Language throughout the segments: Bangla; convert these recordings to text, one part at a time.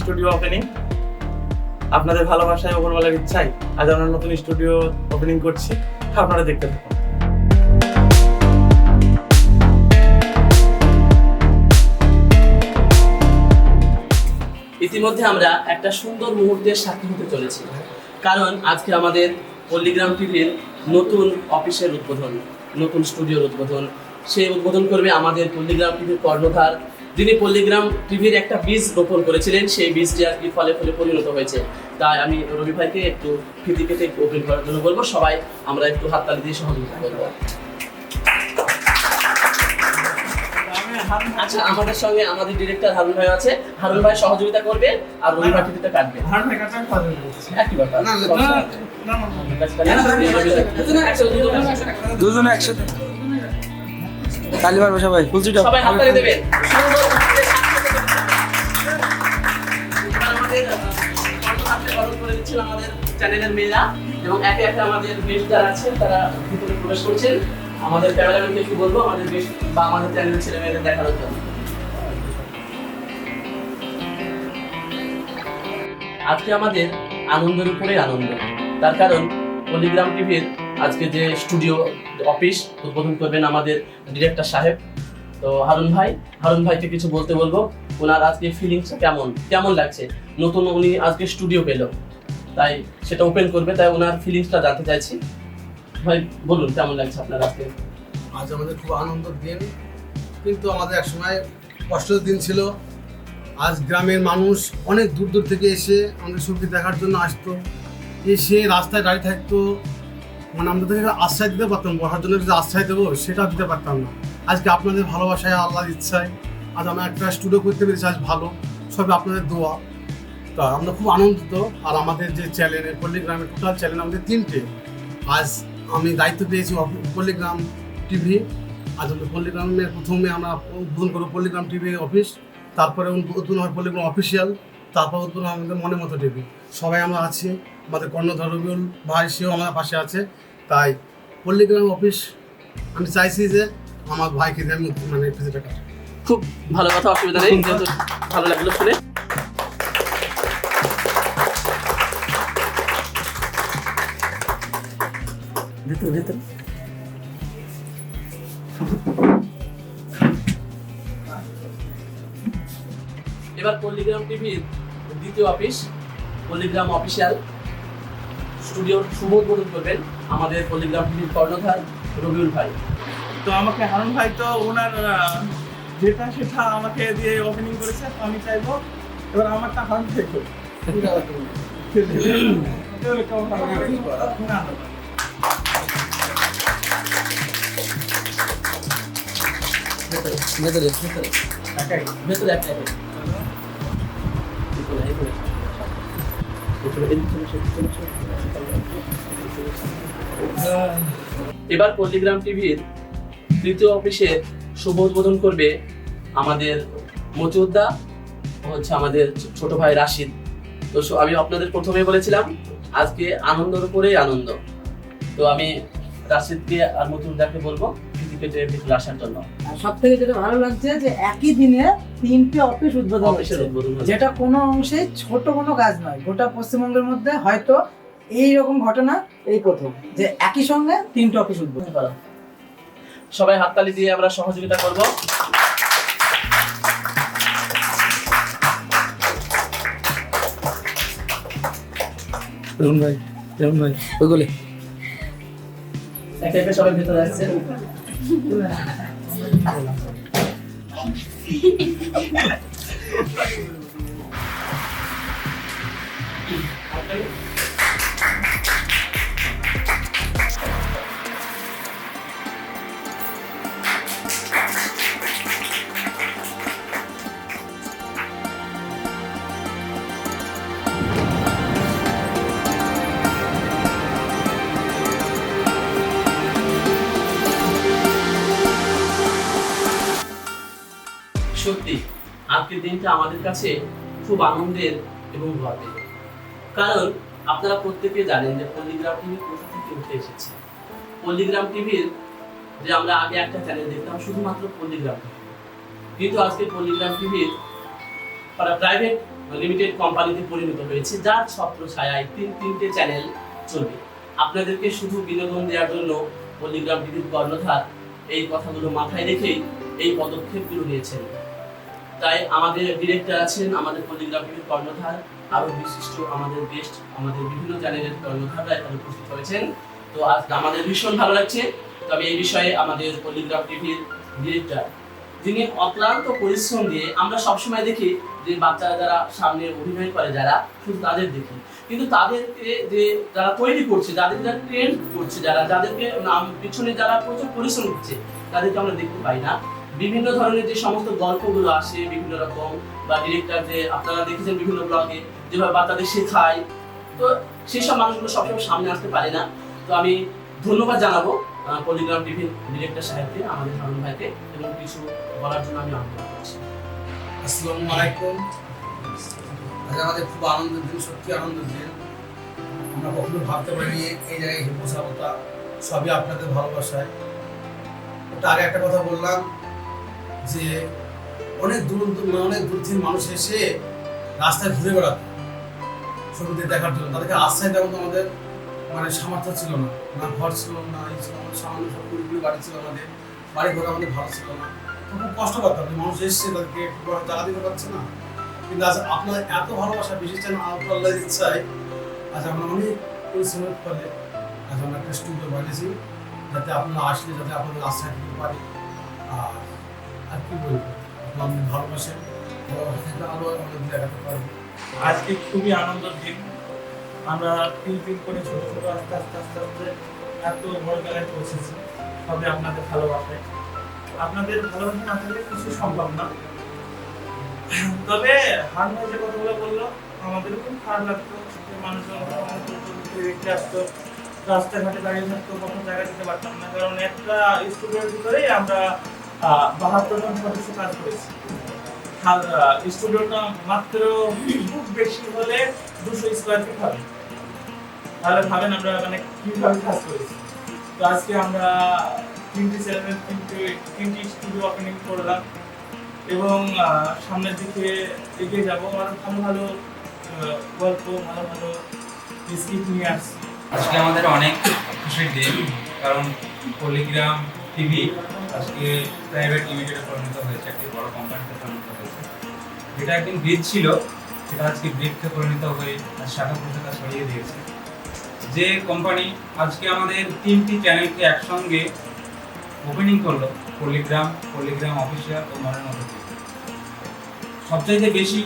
স্টুডিও ওপেনিং আপনাদের ভালোবাসায় ওপরওয়ালার ইচ্ছায় আজ আমরা নতুন স্টুডিও ওপেনিং করছি। আপনারা দেখতে থাকুন। ইতিমধ্যে আমরা একটা সুন্দর মুহূর্তের সাক্ষী হতে চলেছি। কারণ আজকে আমাদের পল্লিগ্রাম টিভির নতুন অফিসের উদ্বোধন, নতুন স্টুডিওর উদ্বোধন। সেই উদ্বোধন করবে আমাদের পল্লিগ্রাম টিভির কর্ণধার যিনি পল্লিগ্রাম টিভির একটা বীজ রোপণ করেছিলেন সেই বীজটি আর কি ফলে ফলে পরিণত হয়েছে তাই আমি রবি ভাইকে একটু ফিতি কেটে ওপেন করার জন্য বলব সবাই আমরা একটু হাততালি দিয়ে সহযোগিতা করব আচ্ছা আমাদের সঙ্গে আমাদের ডিরেক্টর হারুন ভাই আছে হারুন ভাই সহযোগিতা করবে আর রবি ভাই টিভিতে কাটবে একই ব্যাপার দুজনে একসাথে সবাই ফুলসি টপ সবাই হাততালি দেবেন চ্যানেলের মেয়েরা এবং একে একে আমাদের বেশ যারা আছেন, তারা ভিতরে প্রবেশ করছেন। আমাদের ক্যামেরাম্যানকে কি বলব? আমাদের বেশ বা আমাদের চ্যানেলের ছেলে মেয়েদের দেখানোর জন্য। আজকে আমাদের আনন্দের উপরে আনন্দ। তার কারণ পলিগ্রাম টিভির আজকে যে স্টুডিও অফিস, উদ্বোধন করবেন আমাদের ডিরেক্টর সাহেব। তো হারুন ভাই, হারুন ভাইকে কিছু বলতে বলব। ওনার আজকে ফিলিংসটা কেমন? কেমন লাগছে? নতুন উনি আজকে স্টুডিও পেল। তাই সেটা ওপেন করবে, তাই ওনার ফিলিংসটা জানতে চাইছি। ভাই, বলুন, কেমন লাগছে আপনার আজকে? আজ আমাদের খুব আনন্দের দিন। কিন্তু আমাদের একসময় কষ্টের দিন ছিল। আজ গ্রামের মানুষ অনেক দূর দূর থেকে এসে আমাদের ছবি দেখার জন্য আসতো। এসে রাস্তায় দাঁড়িয়ে থাকতো। মানে আমাদের থেকে আশ্রয় দিতে পারতাম, বসার জন্য যে আশ্রয় দেবো সেটাও দিতে পারতাম না। আজকে আপনাদের ভালোবাসায়, আল্লাহর ইচ্ছায় আজ আমরা একটা স্টুডিও করতে পেরেছি, আজ ভালো। সবই আপনাদের দোয়া। আমরা খুব আনন্দিত। আর আমাদের যে চ্যানেল পল্লীগ্রামের টোটাল চ্যানেল আমাদের তিনটে। আজ আমি দায়িত্ব পেয়েছি অফ- পল্লীগ্রাম টিভি আজ আমাদের পল্লীগ্রামের প্রথমে আমরা উদ্বোধন করব পল্লীগ্রাম টিভি অফিস তারপরে উদ্বোধন হয় পল্লীগ্রাম অফিসিয়াল তারপর উদ্বোধন আমাদের মনে মতো টিভি সবাই আমরা আছি। আমাদের কর্ণধর রবিউল ভাই সেও আমার পাশে আছে। তাই পল্লীগ্রাম অফিস আমি চাইছি যে আমার ভাইকে দিয়ে আমি মানে খুব ভালো কথা অসুবিধা নেই। ভালো লাগল শুনে। ভিতরে ভিতরে। এবার পল্লিগ্রাম টিভির দ্বিতীয় অফিস পল্লিগ্রাম অফিসিয়াল। স্টুডিওর শুভ উদ্বোধন করবেন আমাদের পল্লিগ্রাম টিভির কর্ণধার রবিউল ভাই। তো আমাকে হারুন ভাই তো ওনার যেটা সেটা আমাকে দিয়ে ওপেনিং করেছে তো আমি চাইব এবার আমারটা হারুন ভাই? না, চলে এসো। এবার পল্লিগ্রাম টিভির তৃতীয় অফিসে শুভ উদ্বোধন করবে আমাদের মতিউদ্দা হচ্ছে আমাদের ছোট ভাই রাশিদ। তো আমি আপনাদের প্রথমে বলেছিলাম, আজকে আনন্দের উপরেই আনন্দ। তো আমি রাশিদকে আর মতিউদ্দাকে বলব ক্রিকেটে ভিতরে আসার জন্য সব থেকে যেটা ভালো লাগছে যে একই দিনে তিনটে অফিস উদ্বোধন হচ্ছে। যেটা কোনো অংশে ছোট কোনো কাজ নয় গোটা পশ্চিমবঙ্গের মধ্যে হয়তো এই রকম ঘটনা এই প্রথম যে একই সঙ্গে তিনটে অফিস উদ্বোধন। সবাই হাততালি দিয়ে আমরা সহযোগিতা করব। রুন ভাই রুন ভাই ওই গোলে। একে সবাই ভেতরে আসছে। Thank you. আজকের দিনটা আমাদের কাছে খুব আনন্দের এবং গর্বের কারণ আপনারা প্রত্যেকে জানেন যে পল্লিগ্রাম টিভি কোথা থেকে উঠে এসেছে। পল্লিগ্রাম টিভির যে আমরা আগে একটা চ্যানেল দেখতাম শুধুমাত্র পল্লিগ্রাম টিভি। কিন্তু আজকে পল্লিগ্রাম টিভির প্রাইভেট লিমিটেড কোম্পানিতে পরিণত হয়েছে, যার ছত্র ছায়ায় তিন তিনটে চ্যানেল চলবে। আপনাদেরকে শুধু বিনোদন দেওয়ার জন্য পল্লিগ্রাম টিভির কর্ণধার এই কথাগুলো মাথায় রেখেই এই পদক্ষেপগুলো নিয়েছেন। তাই আমাদের ডিরেক্টর আছেন আমাদের টিভির কর্ণধার আরও বিশিষ্ট আমাদের গেস্ট আমাদের বিভিন্ন চ্যানেলের কর্ণধাররা এখানে উপস্থিত হয়েছেন। তো আজ আমাদের ভীষণ ভালো লাগছে। তবে এই বিষয়ে আমাদের পল্লিগ্রাম টিভির ডিরেক্টর যিনি অক্লান্ত পরিশ্রম দিয়ে আমরা সবসময় দেখি যে বাচ্চারা যারা সামনে অভিনয় করে, যারা শুধু তাদের দেখি। কিন্তু তাদেরকে যে যারা তৈরি করছে, যাদের যারা ট্রেন করছে, যারা যাদেরকে নাম- পিছনে যারা প্রচুর পরিশ্রম করছে তাদেরকে আমরা দেখতে পাই না। বিভিন্ন ধরনের যে সমস্ত গল্পগুলো আসে, বিভিন্ন রকম, বা ডিরেক্টর যে আপনারা দেখেছেন বিভিন্ন ব্লগে যেভাবে বাচ্চাদের শেখায়, তো সেই সব মানুষগুলো সবসময় সামনে আসতে পারে না। তো আমি ধন্যবাদ জানাব পলিগ্রাম টিভির ডিরেক্টর সাহেবকে, আমাদের হারুন ভাইকে, এবং কিছু বলার জন্য আমি আহ্বান করছি। আসসালামু আলাইকুম। আজ আমাদের খুব আনন্দের দিন, সত্যি আনন্দের দিন। আমরা কখনো ভাবতে পারিনি এই জায়গায় পৌঁছাবো তা সবই আপনাদের ভালোবাসায়। তার একটা কথা বললাম যে অনেক দূর দূর- অনেক দূর থেকে মানুষ এসে রাস্তায় ঘুরে বেড়াতো ছবিতে দেখার জন্য। তাদেরকে আশ্রয় দেওয়া আমাদের মানে সামর্থ্য ছিল না। না ঘর ছিল না, এই ছিল আমাদের, সামান্য সব কুড়িগুলি বাড়ি ছিল আমাদের, বাড়ি ঘর আমাদের ভালো ছিল না। খুব কষ্ট করতাম যে মানুষ এসছে, তাদেরকে জায়গা দিতে পারছে না। কিন্তু আজ আপনার এত ভালোবাসা বেশি চান আল্লাহ ইচ্ছায় আজ আমরা অনেক পরিশ্রমের ফলে আজ আমরা একটা স্টুডিও বানিয়েছি, যাতে আপনারা আসলে যাতে আপনাদের আশ্রয় দিতে পারি। আর আর কি বলব? আপনার ভালোবাসেন ভালোবাসা আরও আমাদের দেখাতে পারব। আজকে খুবই আনন্দের দিন। আমরা তিন তিন করে ছোট ছোট আস্তে আস্তে আস্তে আস্তে এত বড় জায়গায় পৌঁছেছি সবে আপনাদের ভালোবাসায় আপনাদের ভালোবাসা না থাকলে কিছু সম্ভব না। তবে হার ভাই যে কথাগুলো বলল, আমাদের খুব খারাপ লাগতো। মানুষজন দেখতে আসতো, রাস্তাঘাটে দাঁড়িয়ে থাকতো কখন জায়গা দিতে পারতাম না। কারণ একটা স্টুডিওর ভিতরেই আমরা বাহাত্তর জন সদস্য কাজ করেছি স্টুডিওটা মাত্র বেশি হলে দুশো স্কোয়ার ফিট হবে। তাহলে ভাবেন আমরা মানে কীভাবে কাজ করেছি। তো আজকে আমরা তিনটি তিনটি তিনটি স্টুডিও ওপেনিং করলাম এবং সামনের দিকে এগিয়ে যাব। আর ভালো ভালো গল্প, ভালো ভালো স্ক্রিপ্ট নিয়ে আসছি। আজকে আমাদের অনেক খুশির দিন, কারণ পলিগ্রাম টিভি আজকে প্রাইভেট লিমিটেডে পরিণত হয়েছে, একটি বড় কোম্পানিতে পরিণত হয়েছে। যেটা একদিন ব্রিজ ছিল, সেটা আজকে ব্রিজকে পরিণত হয়ে আজ শাখা প্রশাখা ছড়িয়ে দিয়েছে। যে কোম্পানি আজকে আমাদের তিনটি চ্যানেলকে একসঙ্গে ওপেনিং করল পল্লিগ্রাম পল্লিগ্রাম অফিসিয়াল ও মডার্ন অফিস সবচাইতে বেশি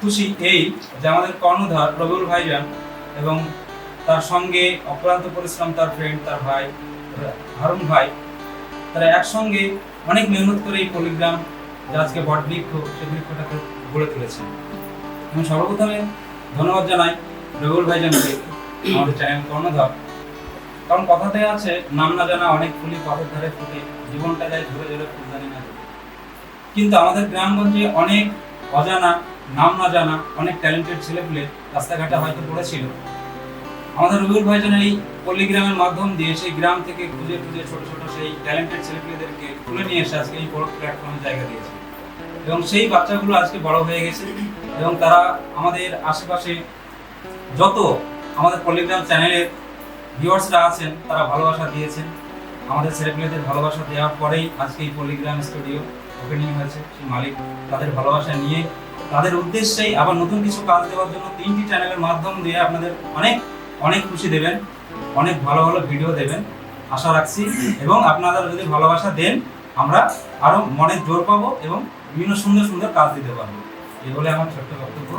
খুশি এই যে আমাদের কর্ণধার রবিউল ভাইজান এবং তার সঙ্গে অক্লান্ত পরিশ্রম তার ফ্রেন্ড তার ভাই, হারুন ভাই তারা একসঙ্গে অনেক মেহনত করে এই পলিগ্রাম যে আজকে বট বৃক্ষ বৃক্ষটাকে গড়ে তুলেছে। আমি সর্বপ্রথমে ধন্যবাদ জানাই রবিউল ভাইজানকে, আমাদের চ্যানেল কর্ণধার। কারণ কথাতে আছে, নাম না জানা অনেক ফুলি পথের ধারে ফুটে, জীবনটা যায় ধরে ধরে, ফুল জানি না। কিন্তু আমাদের গ্রামগঞ্জে অনেক অজানা, নাম না জানা, অনেক ট্যালেন্টেড ছেলেপুলে রাস্তাঘাটে হয়তো পড়েছিল। আমাদের রবিউল ভাইজানের এই পল্লীগ্রামের মাধ্যম দিয়ে সেই গ্রাম থেকে খুঁজে খুঁজে ছোট ছোট সেই ট্যালেন্টেড ছেলেপেলেদেরকে তুলে নিয়ে এসে আজকে এই বড় প্ল্যাটফর্মে জায়গা দিয়েছে। এবং সেই বাচ্চাগুলো আজকে বড় হয়ে গেছে এবং তারা আমাদের আশেপাশে যত আমাদের পল্লীগ্রাম চ্যানেলের ভিউয়ার্সরা আছেন, তারা ভালোবাসা দিয়েছেন। আমাদের ছেলেপেলেদের ভালোবাসা দেওয়ার পরেই আজকে এই পল্লীগ্রাম স্টুডিও ওপেনিং হয়েছে। সেই মালিক তাদের ভালোবাসা নিয়ে তাদের উদ্দেশ্যেই আবার নতুন কিছু কাজ দেওয়ার জন্য তিনটি চ্যানেলের মাধ্যম দিয়ে আপনাদের অনেক অনেক খুশি দেবেন, অনেক ভালো ভালো ভিডিও দেবেন। আশা রাখছি। এবং আপনারা যদি ভালোবাসা দেন, আমরা আরও মনে জোর পাবো এবং বিভিন্ন সুন্দর সুন্দর কাজ দিতে পারব। এই বলে আমার ছোট্ট বক্তব্য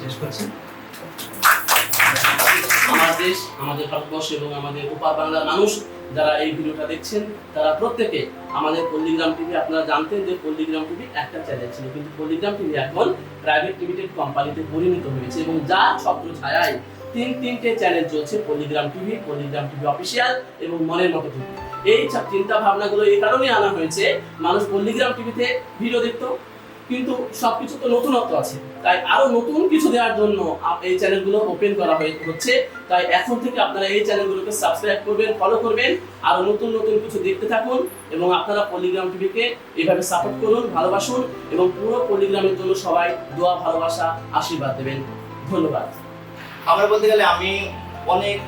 শেষ করছি। আমার দেশ, আমাদের ভারতবর্ষ এবং আমাদের উপার বাংলার মানুষ যারা এই ভিডিওটা দেখছেন, তারা প্রত্যেকে আমাদের পল্লীগ্রাম টিভি আপনারা জানতেন যে পল্লীগ্রাম টিভি একটা চ্যানেল ছিল, কিন্তু পল্লীগ্রাম টিভি এখন প্রাইভেট লিমিটেড কোম্পানিতে পরিণত হয়েছে এবং যা ছত্র ছায়ায় তিন তিনটে চ্যানেল চলছে Palligram TV Palligram TV official এবং মনের মতো টিভি এই সব চিন্তা ভাবনাগুলো এই কারণে আনা হয়েছে, মানুষ পল্লীগ্রাম টিভিতে ভিডিও দেখতো, কিন্তু সবকিছু তো নতুনত্ব আছে। তাই আরও নতুন কিছু দেওয়ার জন্য এই চ্যানেলগুলো ওপেন করা হচ্ছে। তাই এখন থেকে আপনারা এই চ্যানেলগুলোকে সাবস্ক্রাইব করবেন ফলো করবেন, আরও নতুন নতুন কিছু দেখতে থাকুন এবং আপনারা পলিগ্রাম টিভিকে এইভাবে সাপোর্ট করুন, ভালোবাসুন এবং পুরো পলিগ্রামের জন্য সবাই দোয়া, ভালোবাসা, আশীর্বাদ দেবেন। ধন্যবাদ। আমরা বলতে গেলে আমি অনেক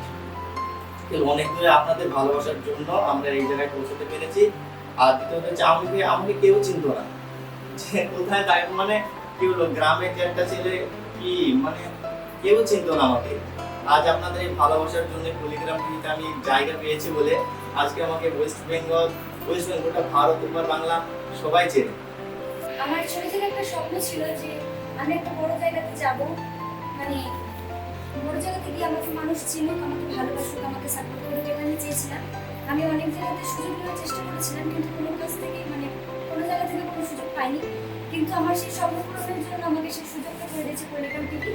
অনেক দূরে আপনাদের ভালোবাসার জন্য আমরা এই জায়গায় পৌঁছতে পেরেছি। আর দ্বিতীয়ত হচ্ছে আমাকে আমাকে কেউ চিনতো না। যে কোথায় তাই মানে কি হলো গ্রামের যে একটা ছেলে কি মানে কেউ চিনতো না আমাকে। আজ আপনাদের এই ভালোবাসার জন্য কুলিগ্রাম টিভিতে আমি জায়গা পেয়েছি বলে আজকে আমাকে ওয়েস্ট বেঙ্গল ওয়েস্ট বেঙ্গলটা ভারত, উপর বাংলা সবাই চেনে। আমার ছোট থেকে একটা স্বপ্ন ছিল যে আমি একটা বড় জায়গাতে যাব। মানে বড় জায়গাতে গিয়ে আমাকে মানুষ চিনুক, আমাকে ভালোবাসুক, আমাকে সাপোর্ট করুক, এটা আমি চেয়েছিলাম। আমি অনেক জায়গাতে সুযোগ নেওয়ার চেষ্টা করেছিলাম, কিন্তু কোনো কাছ থেকে মানে কোনো জায়গা থেকে কোনো সুযোগ পাইনি। কিন্তু আমার সেই স্বপ্ন পূরণের জন্য আমাকে সেই সুযোগটা করে দিয়েছে পরিণাম টিভি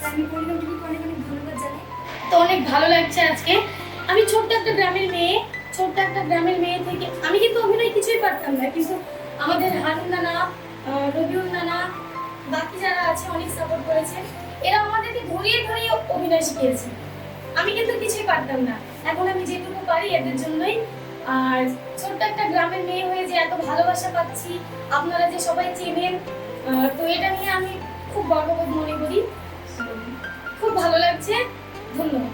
তাই আমি পরিণাম টিভিকে অনেক অনেক ধন্যবাদ জানাই। তো অনেক ভালো লাগছে আজকে। আমি ছোট্ট একটা গ্রামের মেয়ে, ছোট্ট একটা গ্রামের মেয়ে থেকে, আমি কিন্তু অভিনয় কিছুই পারতাম না, কিন্তু আমাদের হারুন নানা রবিউল নানা, বাকি যারা আছে, অনেক সাপোর্ট করেছে। এরা আমাদেরকে ধরিয়ে ধরিয়ে অভিনয় শিখিয়েছে। আমি কিন্তু কিছুই পারতাম না। এখন আমি যেটুকু পারি এদের জন্যই। আর ছোট্ট একটা গ্রামের মেয়ে হয়ে যে এত ভালোবাসা পাচ্ছি আপনারা যে সবাই চেনেন তো এটা নিয়ে আমি খুব গর্ববোধ মনে করি। খুব ভালো লাগছে। ধন্যবাদ।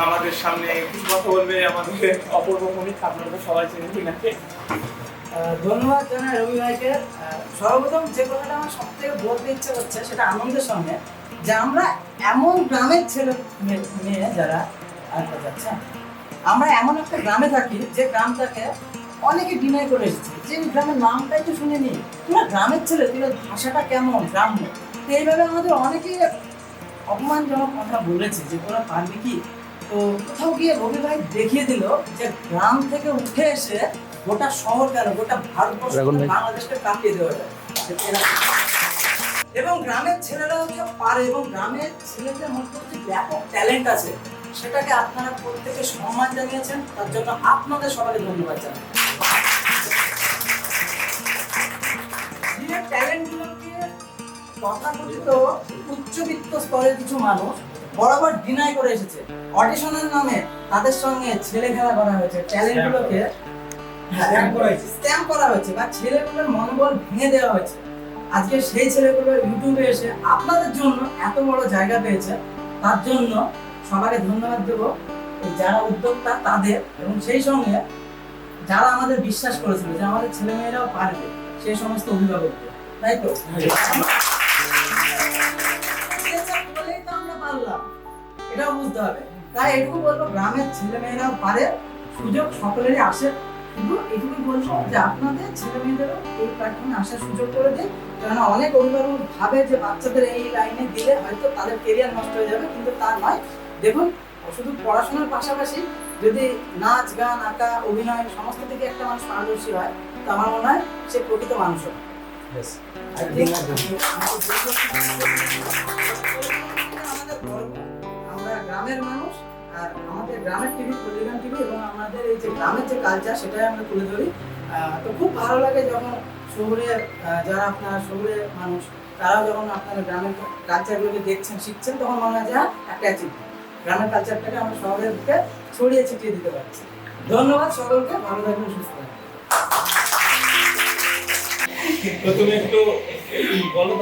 আমাদের সামনে কথা বলবে? আমাদের অপূর্ব মনিক আপনারা সবাই চেনেন কিনাকে আহ, ধন্যবাদ জানাই রবি ভাইকে। সর্বপ্রথম যে কথাটা আমার সব থেকে বলতে ইচ্ছে করছে সেটা আনন্দের সঙ্গে যে আমরা এমন গ্রামের ছেলে মেয়ে- যারা যাচ্ছে আমরা এমন একটা গ্রামে থাকি যে গ্রামটাকে অনেকে ডিনাই করে এসেছে। যে গ্রামের নামটাই তো শুনিনি। তোমরা গ্রামের ছেলে তোদের ভাষাটা কেমন, গ্রাম্য? তো এইভাবে আমাদের অনেকেই অপমানজনক কথা বলেছে যে তোরা পারবি কি? তো কোথাও গিয়ে রবি ভাই দেখিয়ে দিল যে গ্রাম থেকে উঠে এসে গোটা শহর কেন? গোটা ভারতবর্ষ বাংলাদেশকে কাঁপিয়ে দেওয়া যায় এবং গ্রামের ছেলেরা হচ্ছে পারে এবং গ্রামের ছেলেদের মধ্যে যে ব্যাপক ট্যালেন্ট আছে সেটাকে আপনারা প্রত্যেকে সম্মান জানিয়েছেন। তার জন্য আপনাদের সবাইকে ধন্যবাদ জানাই। ট্যালেন্টগুলোকে তথাকথিত উচ্চবিত্ত স্তরের কিছু মানুষ বরাবর ডিনাই করে এসেছে। অডিশনের নামে তাদের সঙ্গে ছেলে খেলা করা হয়েছে। ট্যালেন্টগুলোকে স্ট্যাম্প করা হয়েছে। বা ছেলেগুলোর মনোবল ভেঙে দেওয়া হয়েছে। আজকে সেই ছেলেগুলো ইউটিউবে এসে আপনাদের জন্য এত বড় জায়গা পেয়েছে, তার জন্য সবাইকে ধন্যবাদ দেবো। যারা উদ্যোক্তা তাদের এবং সেই সঙ্গে যারা আমাদের বিশ্বাস করেছিল যে আমাদের ছেলে মেয়েরাও পারবে, সেই সমস্ত অভিভাবককে তাই তো? বলেই তো আমরা পারলাম। এটাও বুঝতে হবে। তাই এটুকু বলব, গ্রামের ছেলে মেয়েরাও পারে, সুযোগ সকলেরই আসে। এটুকু বলব যে আপনাদের ছেলে মেয়েদেরও এই প্ল্যাটফর্মে আসার সুযোগ করে দিন। কেননা অনেক অভিভাবক ভাবে যে বাচ্চাদের এই লাইনে দিলে হয়তো তাদের কেরিয়ার নষ্ট হয়ে যাবে কিন্তু তা নয়। দেখুন শুধু পড়াশোনার পাশাপাশি যদি নাচ গান আঁকা অভিনয় সমস্ত দিকে একটা মানুষ পারদর্শী হয় তো আমার মনে হয় সে প্রকৃত মানুষ হবে। আমাদের গর্ব আমরা গ্রামের মানুষ আর আমাদের গ্রামের টিভি পল্লিগ্রাম টিভি এবং আমাদের এই যে গ্রামের যে কালচার সেটাই আমরা তুলে ধরি। তো খুব ভালো লাগে যখন শহরের যারা আপনার শহরের মানুষ তারাও যখন আপনারা গ্রামের কালচারগুলোকে দেখছেন শিখছেন তখন মনে হয় যে হ্যাঁ, একটা অ্যাচিভমেন্ট গ্রামের কালচারটাকে আমরা শহরের দিকে ছড়িয়ে ছিটিয়ে দিতে পারছি। ধন্যবাদ সকলকে ভালো থাকবেন সুস্থ থাকবেন। প্রথমে একটু বলো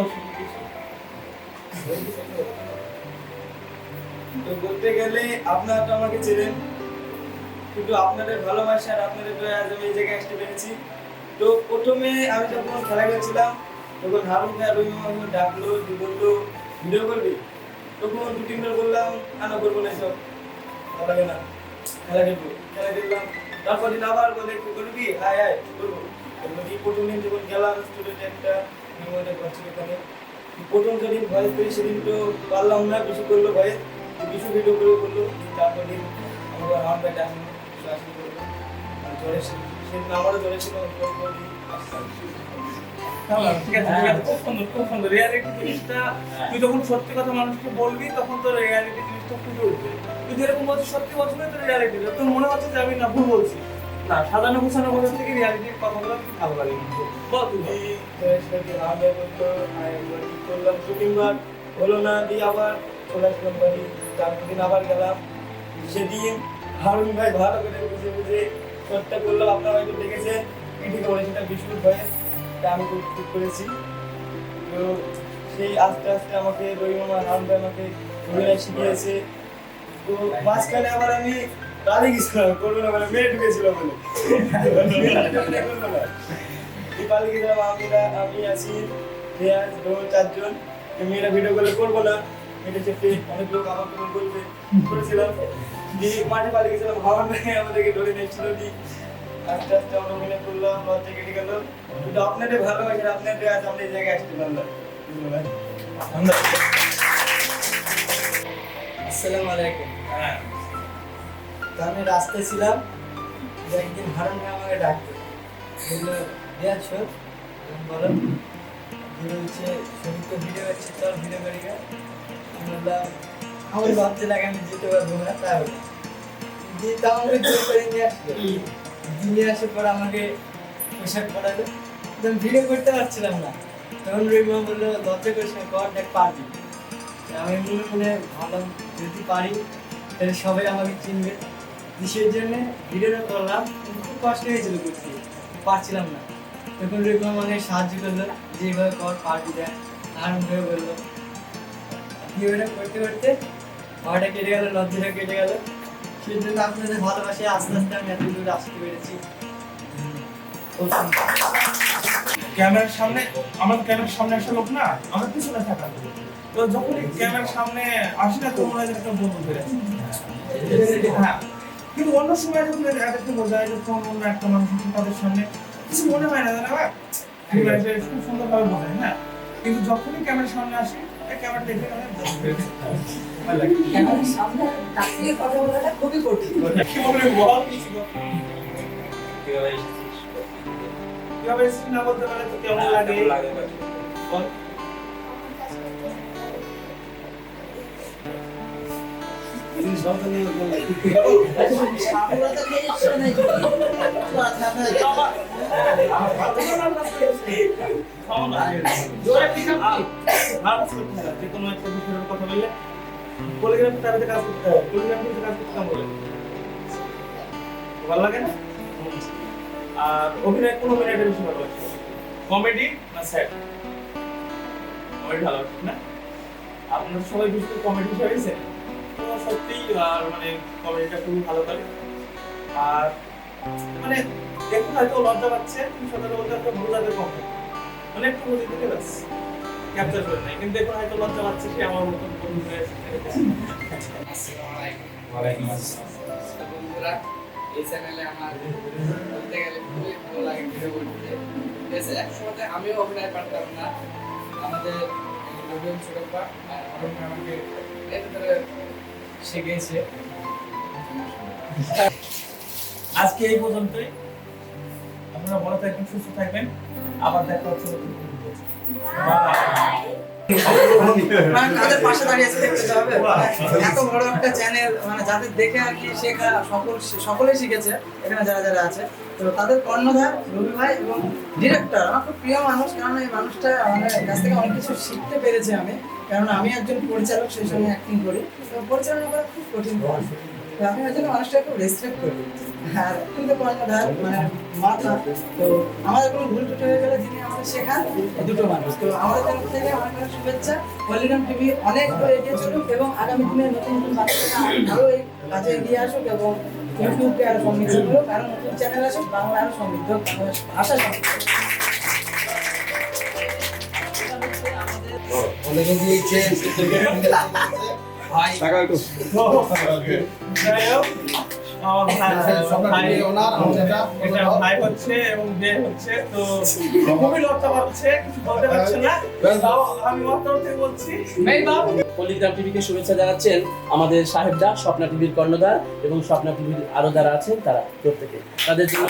তো বলতে গেলে আপনারা তো আমাকে চেনেন। কিন্তু আপনাদের ভালোবাসা আর আপনাদের দয়া আজ আমি এই জায়গায় আসতে পেরেছি। তো প্রথমে আমি যখন খেলা খেলছিলাম, তখন হারুন ভাই রবি মামা ডাকলো বলল, ভিডিও করবি? তখন দু তিনবার বললাম কেন করব না সব লাগে না। খেলা খেলব, খেলা খেললাম। তারপর দিন আবার বলে, তুই করবি? হায় হায়, করব। কি প্রথম দিন যখন গেলাম স্টুডেন্ট একটা মেমোরিয়াল করছিল এখানে। প্রথম যেদিন ভয়েস করি সেদিন তো পারলাম না, বেশি করল ভয়েস। কিছু ভিডিও করে করল তারপর আমার রাউন্ড ব্যাট আসলো করল। আর জ্বরে সেদিন আমারও জ্বরে ছিল হ্যাঁ, তুই যখন সত্যি কথা মানুষকে বলবি তখন তোর রিয়ালিটি জিনিসটা ফুটে উঠবে। তুই যেরকম বলছিস সত্যি বলছিস না তোর রিয়ালিটি তোর মনে হচ্ছে যে আমি না ভুল বলছি। না সাজানো গোছানো কথা থেকে রিয়ালিটির কথাগুলো খুব ভালো লাগে বল তুই আমরা কি করলাম? শুটিং বার হলো না দিয়ে আবার চলে আসলাম বাড়ি। দিন আবার গেলাম। সেদিন হারুন ভাই ভালো করে বুঝে বুঝে শটটা করলাম আপনারা হয়তো দেখেছেন পিঠে করে সেটা বিস্কুট হয়ে তা আমি ঠিক করেছি। তো সেই আস্তে আস্তে আমাকে রহিমামা হারুন ভাই আমাকে অভিনয় শিখিয়েছে। তো মাঝখানে আবার আমি পালিয়ে গেছিলাম, করব না মানে মেয়ে ঢুকেছিল বলে। পালিয়ে গেছিলাম আমি আছি, রিয়াজ রোহন চারজন। মেয়েরা ভিডিও করলে করব না। হেঁটে চেপে অনেক লোক আমার কোনো বলবে করেছিলাম। দিয়ে মাঠে পালিয়ে গেছিলাম হাওয়ার ভাই আমাদেরকে ধরে নিয়েছিল দিয়ে আস্তে আস্তে আমরা অভিনয় করলাম লজ্জা কেটে গেল। কিন্তু আপনাদের ভালোবাসে আপনাদের আজ আমরা এই জায়গায় আসতে পারলাম। ধন্যবাদ আসসালামু আলাইকুম। হ্যাঁ। তো আমি রাস্তায় ছিলাম একদিন হারুন আমাকে ডাকতো। বলল রিয়াজ বলো শরীর তো ভিডিও হচ্ছে চল ভিডিও করি আমাকে আমাকে মনে যদি পারি, তাহলে সবাই আমাকে চিনবে। সেই জন্য ভিডিওটা করলাম। খুব কষ্ট হয়েছিল করতে। পারছিলাম না। তখন রবিমা মানে সাহায্য করল, যে এইভাবে কর, পারবি, দেখ। আর হয়ে বলল ভিডিওটা করতে করতে ভয়টা কেটে গেল লজ্জাটা কেটে গেল। সেই জন্য আপনাদের ভালোবাসে আস্তে আস্তে আমি এত দূর আসতে পেরেছি। ক্যামেরার সামনে আমার ক্যামেরার সামনে আসা লোক না আমার পিছনে থাকা। তো যখন ক্যামেরার সামনে আসি না তো মনে হয় যে একটা বন্ধু ধরে হ্যাঁ। কিন্তু অন্য সময় যখন এদেরকে বোঝায় যখন অন্য একটা মানুষ তাদের সামনে। কিছু মনে হয় না জানা? খুব সুন্দরভাবে বোঝায় না কিন্তু যখনই ক্যামেরার সামনে আসে এই ক্যামেরা দেখে মানে বন্ধু হয়ে যায়। ভালো ক্যামেরার সামনে তাকিয়ে কথা বলাটা খুবই কঠিন কি বলবে বল কিছু বল। কীভাবে এসেছিস? কীভাবে এসেছিস না বলতে পারলে তো কেমন লাগে বল ভালো লাগে আর অভিনয় কোন অভিনয়টা বেশি ভালো লাগে কমেডি না স্যাড কমেডি ভালো না আপনারা সবাই বেশি কমেডি হয়েছে তো সত্যিই আর মানে কমেডিটা খুবই ভালো লাগে আর মানে দেখুন হয়তো লজ্জা পাচ্ছে কিন্তু সত্যি বলতে একটা বোঝাতে কম মানে একটু বুঝে দিতে ব্যাস ক্যাপচার করে নেয়। কিন্তু দেখুন হয়তো লজ্জা পাচ্ছে সে আমার মতন বন্ধু। তো বন্ধুরা এই চ্যানেলে আমার বলতে গেলে খুবই ভালো লাগে ভিডিও করতে। ঠিক আছে একসময় আমিও অভিনয় পারতাম না। আমাদের রবিন ছোটপা আর আমাকে এতে আজকে এই পর্যন্তই। আপনারা ভালো থাকবেন, সুস্থ থাকবেন। আবার দেখা হচ্ছে। মানে তাদের পাশে দাঁড়িয়ে মানে এত বড় একটা চ্যানেল মানে যাদের দেখে আর কি শেখা সকল, সকলেই শিখেছে, এখানে যারা যারা আছে। তো তাদের কর্ণধার রবি ভাই এবং ডিরেক্টর আমার খুব প্রিয় মানুষ কারণ এই মানুষটা আমার কাছ থেকে অনেক কিছু শিখতে পেরেছি আমি। কারণ আমি একজন পরিচালক, সেই সময় অ্যাক্টিং করি। পরিচালনা করা খুব কঠিন কাজ। আমি ওই জন্য মানুষটাকে রেসপেক্ট করি। আর কিন্তু কর্ণধার মানে মাথা তো আমাদের কোনো ভুল ত্রুটি হয়ে গেলে যিনি আমাদের শেখান দুটো মানুষ। তো আমাদের তরফ থেকে অনেক অনেক শুভেচ্ছা। পলিগ্রাম টিভি অনেক এগিয়ে চলুক এবং আগামী দিনে নতুন নতুন বাচ্চারা আরও এই কাজে এগিয়ে আসুক এবং ইউটিউবকে আরও সমৃদ্ধ করুক, আরও নতুন চ্যানেল আসুক, বাংলা আরও সমৃদ্ধ ভাষা সমৃদ্ধ। অনেকে দিয়েছে ভাই যাই বলছি পলিগ্রাম টিভিকে শুভেচ্ছা জানাচ্ছেন আমাদের সাহেবদা স্বপ্না টিভির কর্ণধার এবং স্বপ্না টিভির আরও যারা আছেন, তারা প্রত্যেকে। তাদের জন্য